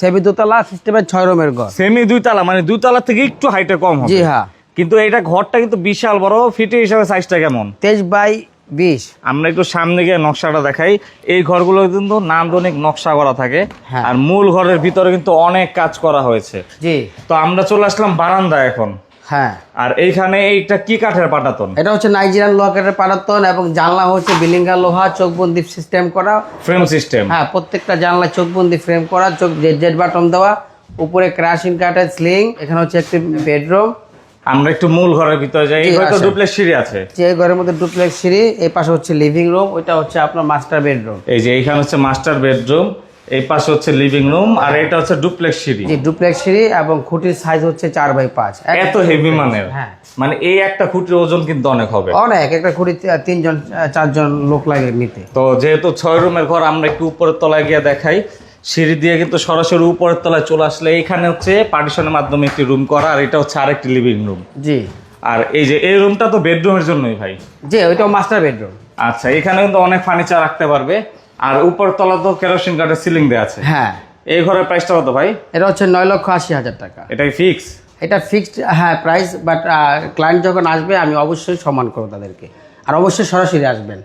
Semi দোতলা সিস্টেমের ছয় রুমের ঘর। সেমি দুইতলা মানে দুতলা থেকে একটু হাইটে কম হবে। জি হ্যাঁ। কিন্তু এটা ঘরটা কিন্তু বিশাল বড় ফিটে হিসাবে সাইজটা কেমন? তেইশ বাই বিশ। আমরা একটু সামনে গিয়ে নকশাটা দেখাই। এই ঘরগুলো কিন্তু নান্দনিক নকশা করা থাকে। হ্যাঁ। আর মূল ঘরের ভিতরে কিন্তু অনেক কাজ করা হয়েছে। জি। তো আমরা চলে আসলাম বারান্দা এখন। হ্যাঁ। আর এইখানে এইটা কি কাঠের পাটাতন? এটা হচ্ছে নাইজেরিয়ান লোহাকারের পারাতন এবং জানলা হচ্ছে বিলিঙ্গা লোহা চোখবন্দি সিস্টেম করা। ফ্রেম সিস্টেম হ্যাঁ প্রত্যেকটা জানলা চোখবন্দি ফ্রেম করা চোখ জেড বাটন দেওয়া উপরে ক্রাশিং কাঠের স্লিং এখানে হচ্ছে একটি বেডরুম আমরা একটু মূল ঘরের ভিতরে যাই এই ঘরে তো ডুপ্লেক্স সিঁড়ি আছে। যে ঘরের মধ্যে ডুপ্লেক্স সিঁড়ি এই পাশে হচ্ছে লিভিং রুম ওইটা হচ্ছে আপনার মাস্টার বেডরুম এই যে এইখানে হচ্ছে মাস্টার বেডরুম এই পাশে হচ্ছে লিভিং রুম আর এটা হচ্ছে ডুপ্লেক্স সিঁড়ি। জি ডুপ্লেক্স সিঁড়ি এবং খুঁটির সাইজ হচ্ছে চার বাই পাঁচ। এত হেভি মানের। হ্যাঁ। মানে এই একটা খুঁটির ওজন কিন্তু অনেক হবে। অনেক একটা খুঁটি তিনজন চারজন লোক লাগে নিতে। তো যেহেতু ছয় রুমের ঘর আমরা একটু উপরের তলায় গিয়ে দেখাই। সিঁড়ি দিয়ে কিন্তু সরাসরি উপরের তলায় চলে আসলে এখানে হচ্ছে পার্টিশনের মাধ্যমে একটি রুম করা আর এটা হচ্ছে আরেকটি লিভিং রুম জি। আর এই যে এই রুমটা তো বেডরুমের জন্যই ভাই। জি ওইটাও মাস্টার বেডরুম আচ্ছা এখানে কিন্তু অনেক ফার্নিচার রাখতে পারবে। আর উপর তলা তো কেরোসিন কাঠের সিলিং দেওয়া আছে। হ্যাঁ। এই ঘরের প্রাইসটা কত ভাই? এটা হচ্ছে নয় লক্ষ আশি হাজার টাকা। এটাই ফিক্স এটা ফিক্সড হ্যাঁ প্রাইস বাট ক্লায়েন্ট যখন আসবে আমি অবশ্যই সম্মান করব তাদেরকে। আর অবশ্যই সরাসরি আসবেন।